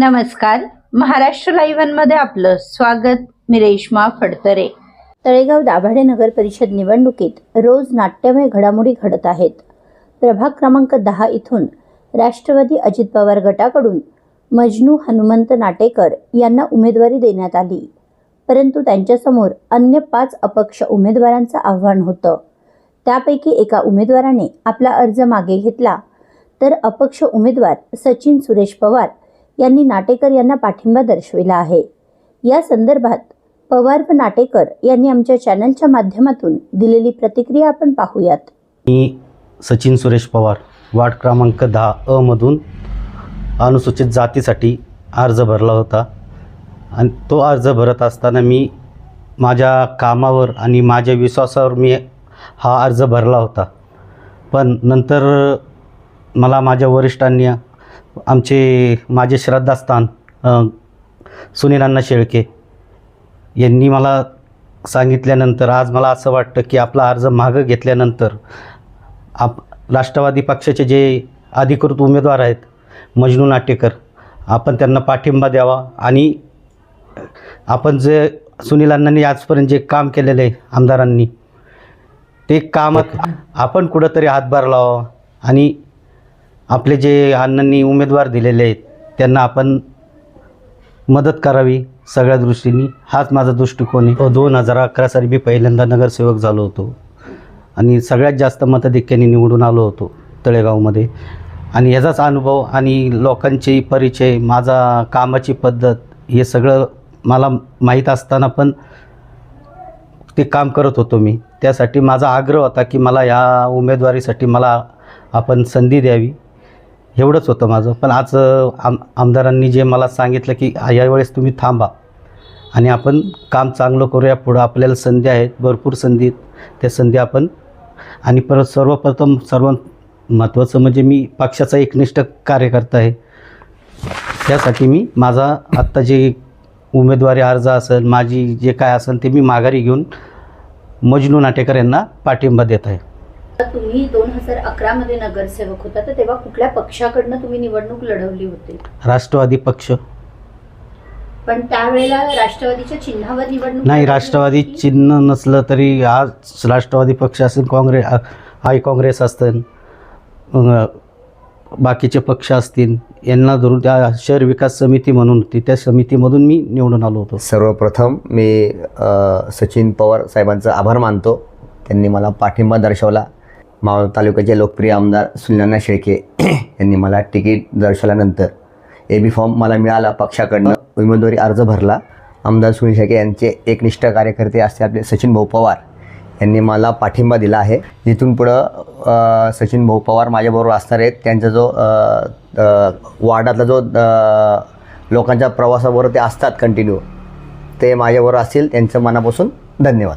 नमस्कार. महाराष्ट्र लाईव्हमध्ये आपलं स्वागत. मी रेश्मा फडतरे. तळेगाव दाभाडे नगर परिषद निवडणुकीत रोज नाट्यमय घडामोडी घडत आहेत. प्रभाग क्रमांक दहा इथून राष्ट्रवादी अजित पवार गटाकडून मजनू हनुमंत नाटेकर यांना उमेदवारी देण्यात आली. परंतु त्यांच्यासमोर अन्य पाच अपक्ष उमेदवारांचं आव्हान होतं. त्यापैकी एका उमेदवाराने आपला अर्ज मागे घेतला. तर अपक्ष उमेदवार सचिन सुरेश पवार यांनी नाटेकर यांना पाठिंबा दर्शविला आहे. या संदर्भात पवार व नाटेकर यांनी आमच्या चॅनलच्या माध्यमातून दिलेली प्रतिक्रिया आपण पाहूयात. मी सचिन सुरेश पवार वार्ड क्रमांक दहा अ मधून अनुसूचित जातीसाठी अर्ज भरला होता. आणि तो अर्ज भरत असताना मी माझ्या कामावर आणि माझ्या विश्वासावर मी हा अर्ज भरला होता. पण नंतर मला माझ्या वरिष्ठांनी आमचे माझे श्रद्धास्थान सुनील अण्णा शेळके यांनी मला सांगितल्यानंतर आज मला असं वाटतं की आपला अर्ज मागं घेतल्यानंतर आप राष्ट्रवादी पक्षाचे जे अधिकृत उमेदवार आहेत मजनू नाटेकर आपण त्यांना पाठिंबा द्यावा आणि आपण जे सुनील अण्णांनी आजपर्यंत जे काम केलेलं आहे आमदारांनी ते काम आपण कुठंतरी हातभार लावावा आणि आपले जे अण्णांनी उमेदवार दिलेले आहेत त्यांना आपण मदत करावी सगळ्या दृष्टीने. हाच माझा दृष्टिकोन आहे. दोन हजार अकरा साली मी पहिल्यांदा नगरसेवक झालो होतो. आणि सगळ्यात जास्त मताधिक्याने निवडून आलो होतो तळेगावमध्ये. आणि याचाच अनुभव आणि लोकांचे परिचय माझा कामाची पद्धत हे सगळं मला माहीत असताना पण ते काम करत होतो मी. त्यासाठी माझा आग्रह होता की मला या उमेदवारीसाठी मला आपण संधी द्यावी. एवढंच होतं माझं. पण आज आम आमदारांनी जे मला सांगितलं की यावेळेस तुम्ही थांबा आणि आपण काम चांगलं करूया पुढं आपल्याला संधी आहेत भरपूर संधी आहेत. त्या संधी आपण आणि परत सर्वप्रथम सर्व महत्त्वाचं म्हणजे मी पक्षाचा एकनिष्ठ कार्यकर्ता आहे. त्यासाठी मी माझा आत्ता जे उमेदवारी अर्ज असेल माझी जे काय असेल ते मी माघारी घेऊन मजनू नाटेकर यांना पाठिंबा देत आहे. तुम्ही दोन हजार अकरा मध्ये नगरसेवक होता तर तेव्हा कुठल्या पक्षाकडनं तुम्ही निवडणूक लढवली होती? राष्ट्रवादी पक्ष. पण त्यावेळेला राष्ट्रवादीच्या चिन्हावर निवडणूक नाही राष्ट्रवादी? चिन्ह नसलं तरी आज राष्ट्रवादी पक्ष असेल काँग्रेस आय काँग्रेस असतील अं, बाकीचे पक्ष असतील यांना धरून त्या शहर विकास समिती म्हणून होती त्या समितीमधून मी निवडून आलो होतो. सर्वप्रथम मी अ, सचिन पवार साहेबांचा आभार मानतो. त्यांनी मला पाठिंबा दर्शवला. मावळ तालुक्याचे लोकप्रिय आमदार सुलनाना शेळके यांनी मला तिकीट दर्शवल्यानंतर ए बी फॉर्म मला मिळाला पक्षाकडनं. उमेदवारी अर्ज भरला. आमदार सुनील शेळके यांचे एकनिष्ठ कार्यकर्ते असते आपले सचिन भाऊ पवार यांनी मला पाठिंबा दिला आहे. इथून पुढं सचिन भाऊ पवार माझ्याबरोबर असणार आहेत. त्यांचा जो वार्डातला जो लोकांच्या प्रवासाबरोबर ते असतात कंटिन्यू ते माझ्याबरोबर असतील. त्यांचं मनापासून धन्यवाद.